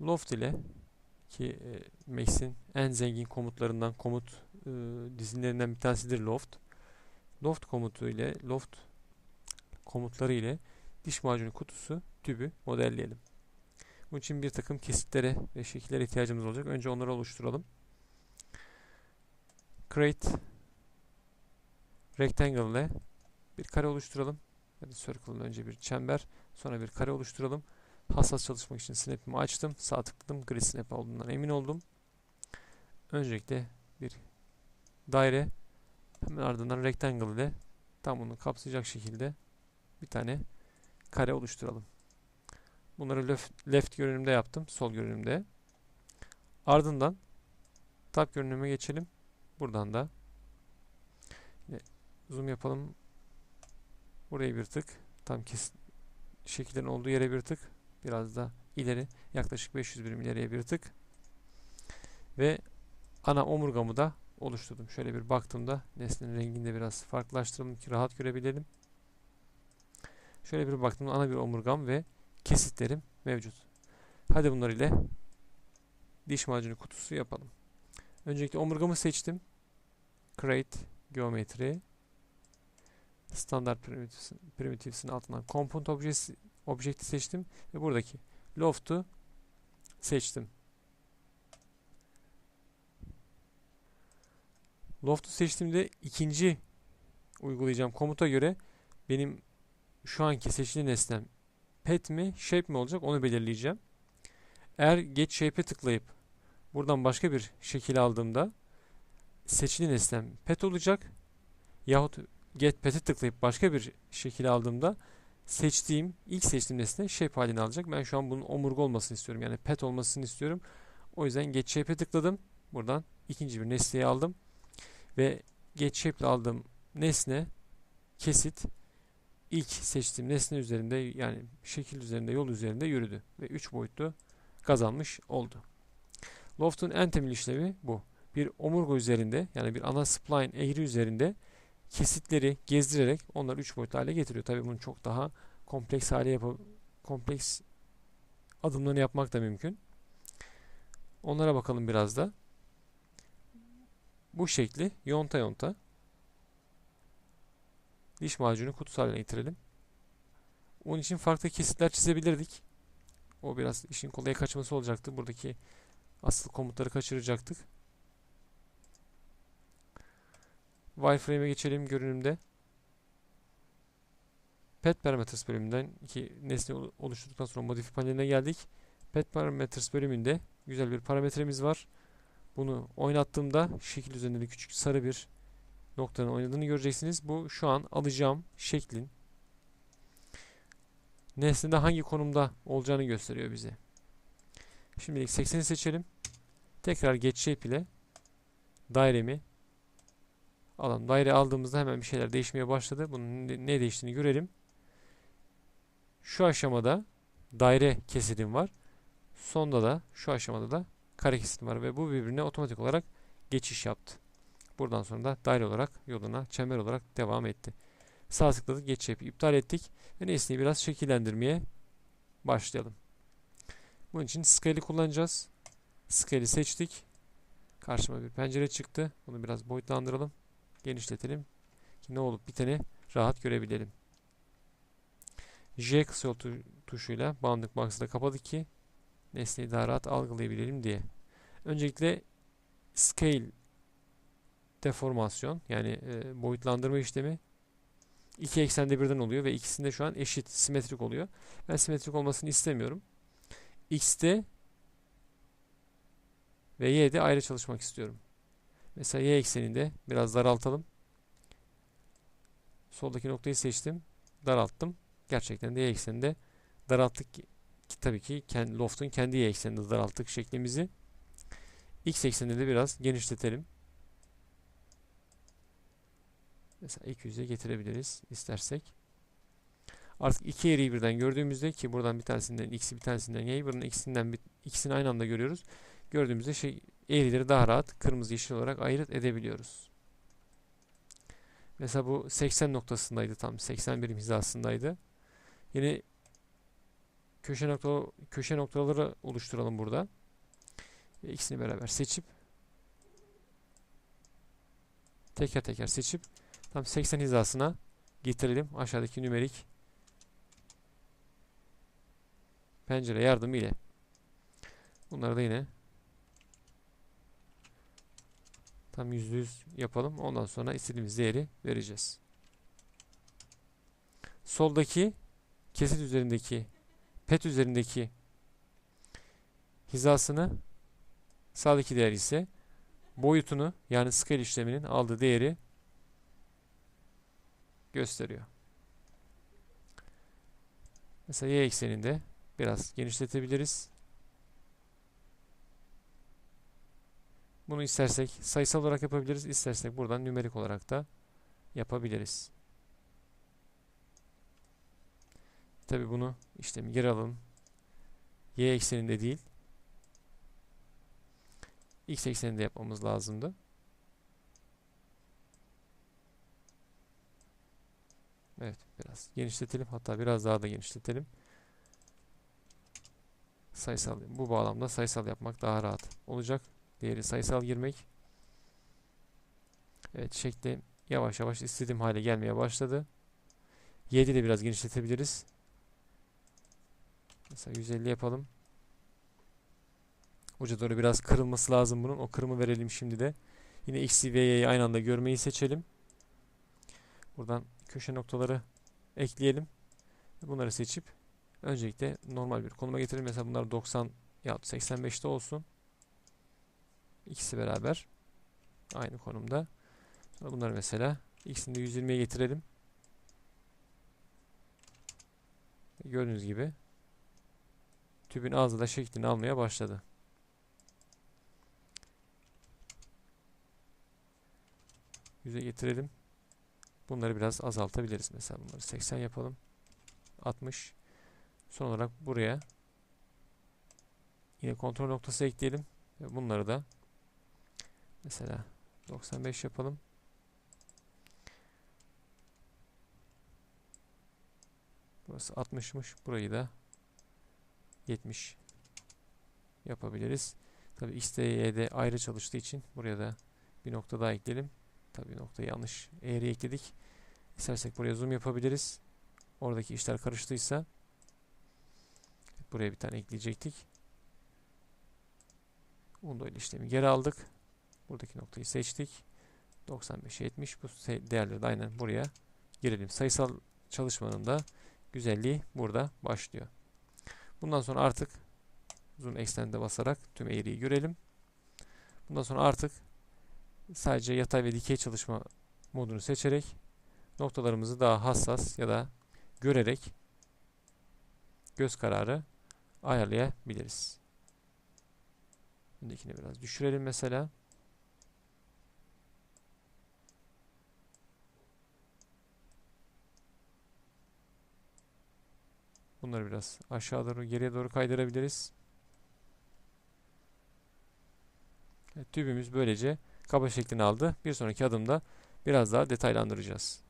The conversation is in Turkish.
Loft ile ki e, Max'in en zengin komutlarından komut e, dizilerinden bir tanesidir Loft. Loft komutu ile Loft komutları ile diş macunu kutusu tübü modelleyelim. Bunun için bir takım kesitlere ve şekillere ihtiyacımız olacak. Önce onları oluşturalım. Create Rectangle ile bir kare oluşturalım. Ya da Circle'ın önce bir çember, sonra bir kare oluşturalım. Hassas çalışmak için snap'imi açtım. Sağ tıkladım. Grid snap olduğundan emin oldum. Öncelikle bir daire hemen ardından rectangle ile tam bunu kapsayacak şekilde bir tane kare oluşturalım. Bunları left, left görünümde yaptım. Sol görünümde. Ardından tab görünüme geçelim. Buradan da zoom yapalım. Buraya bir tık. Tam kes şekillerin olduğu yere bir tık. Biraz da ileri. Yaklaşık 500 birim ileriye bir tık. Ve ana omurgamı da oluşturdum. Şöyle bir baktığımda nesnenin rengini de biraz farklılaştıralım ki rahat görebilelim. Şöyle bir baktığımda ana bir omurgam ve kesitlerim mevcut. Hadi bunlar ile diş macunu kutusu yapalım. Öncelikle omurgamı seçtim. Create Geometry Standart Primitive'sin altından Component Object'i objekti seçtim ve buradaki Loft'u seçtim. Loft'u seçtiğimde ikinci uygulayacağım komuta göre benim şu anki seçili nesnem pet mi, shape mi olacak onu belirleyeceğim. Eğer get shape'e tıklayıp buradan başka bir şekil aldığımda seçili nesnem pet olacak. Yahut get pet'e tıklayıp başka bir şekil aldığımda seçtiğim, ilk seçtiğim nesne shape halini alacak. Ben şu an bunun omurga olmasını istiyorum. Yani pet olmasını istiyorum. O yüzden get shape'e tıkladım. Buradan ikinci bir nesneyi aldım. Ve get shape ile aldığım nesne kesit ilk seçtiğim nesne üzerinde yani şekil üzerinde yol üzerinde yürüdü ve 3 boyutlu kazanmış oldu. Loft'un en temel işlevi bu. Bir omurga üzerinde yani bir ana spline eğri üzerinde kesitleri gezdirerek onları 3 boyutlu hale getiriyor. Tabii bunu çok daha kompleks hale yapıp kompleks adımlarını yapmak da mümkün. Onlara bakalım biraz da. Bu şekli yonta yonta diş macunu kutusu haline getirelim. Onun için farklı kesitler çizebilirdik. O biraz işin kolaya kaçması olacaktı. Buradaki asıl komutları kaçıracaktık. Wireframe'e geçelim görünümde. Pet Parameters bölümünden ki nesne oluşturduktan sonra Modify paneline geldik. Pet Parameters bölümünde güzel bir parametremiz var. Bunu oynattığımda şekil üzerinde küçük sarı bir noktanın oynadığını göreceksiniz. Bu şu an alacağım şeklin nesnede hangi konumda olacağını gösteriyor bize. Şimdilik 80'i seçelim. Tekrar Get Shape ile dairemi alalım. Daire aldığımızda hemen bir şeyler değişmeye başladı. Bunun ne değiştiğini görelim. Şu aşamada daire kesilim var. Sonda da şu aşamada da kare kesilim var ve bu birbirine otomatik olarak geçiş yaptı. Buradan sonra da daire olarak yoluna çember olarak devam etti. Sağ tıkladık. Geç yapı iptal ettik. Ve nesneyi biraz şekillendirmeye başlayalım. Bunun için Scale'i kullanacağız. Scale'i seçtik. Karşıma bir pencere çıktı. Bunu biraz boyutlandıralım. Genişletelim. Ki ne olup biteni rahat görebilelim. J kısa yol tuşuyla bounding box'ı da kapadık ki nesneyi daha rahat algılayabilelim diye. Öncelikle scale deformasyon yani e, boyutlandırma işlemi iki eksende birden oluyor ve ikisinde şu an eşit, simetrik oluyor. Ben simetrik olmasını istemiyorum. X'te ve Y'de ayrı çalışmak istiyorum. Mesela Y ekseninde biraz daraltalım. Soldaki noktayı seçtim. Daralttım. Gerçekten de Y ekseninde daralttık. Tabii ki kendi, loft'un kendi Y ekseninde daralttık şeklimizi. X ekseninde de biraz genişletelim. Mesela 200'e getirebiliriz istersek. Artık iki eğriyi birden gördüğümüzde ki buradan bir tanesinden x'i bir tanesinden y'yi buradan ikisinden bir, ikisini aynı anda görüyoruz. Gördüğümüzde şey eğrileri daha rahat kırmızı yeşil olarak ayırt edebiliyoruz. Mesela bu 80 noktasındaydı tam 80 birim hizasındaydı. Yine köşe nokta köşe noktaları oluşturalım burada. Ve ikisini beraber seçip teker teker seçip tam 80 hizasına getirelim. Aşağıdaki nümerik pencere yardımı ile. Bunları da yine tam %100 yapalım. Ondan sonra istediğimiz değeri vereceğiz. Soldaki kesit üzerindeki pet üzerindeki hizasını sağdaki değer ise boyutunu yani scale işleminin aldığı değeri gösteriyor. Mesela y ekseninde biraz genişletebiliriz. Bunu istersek sayısal olarak yapabiliriz. istersek buradan nümerik olarak da yapabiliriz. Tabi bunu işlemi geri alalım. Y ekseninde değil. X ekseninde yapmamız lazımdı. Evet biraz genişletelim. Hatta biraz daha da genişletelim. Sayısal bu bağlamda sayısal yapmak daha rahat olacak. Değeri sayısal girmek. Evet şekli yavaş yavaş istediğim hale gelmeye başladı. Y'de de biraz genişletebiliriz. Mesela 150 yapalım. Uca doğru biraz kırılması lazım bunun. O kırımı verelim şimdi de. Yine X'i ve Y'yi aynı anda görmeyi seçelim. Buradan köşe noktaları ekleyelim. Bunları seçip öncelikle normal bir konuma getirelim. Mesela bunlar 90 ya 85'te olsun. İkisi beraber aynı konumda. Sonra bunları mesela ikisini de 120'ye getirelim. Gördüğünüz gibi tübün ağzı da şeklini almaya başladı. Yüze getirelim. Bunları biraz azaltabiliriz. Mesela bunları 80 yapalım. 60. Son olarak buraya yine kontrol noktası ekleyelim. Ve bunları da mesela 95 yapalım. Burası 60'mış. Burayı da 70 yapabiliriz. Tabi X, Y, ayrı çalıştığı için buraya da bir nokta daha ekleyelim. Tabi noktayı yanlış eğri ekledik. İstersek buraya zoom yapabiliriz. Oradaki işler karıştıysa buraya bir tane ekleyecektik. Undo ile işlemi geri aldık. Buradaki noktayı seçtik. 95 70 bu değerleri de aynen buraya girelim. Sayısal çalışmanın da güzelliği burada başlıyor. Bundan sonra artık zoom extend'e basarak tüm eğriyi görelim. Bundan sonra artık sadece yatay ve dikey çalışma modunu seçerek noktalarımızı daha hassas ya da görerek göz kararı ayarlayabiliriz. Öndekini biraz düşürelim mesela. Bunları biraz aşağı doğru geriye doğru kaydırabiliriz. Evet, tübümüz böylece kaba şeklini aldı. Bir sonraki adımda biraz daha detaylandıracağız.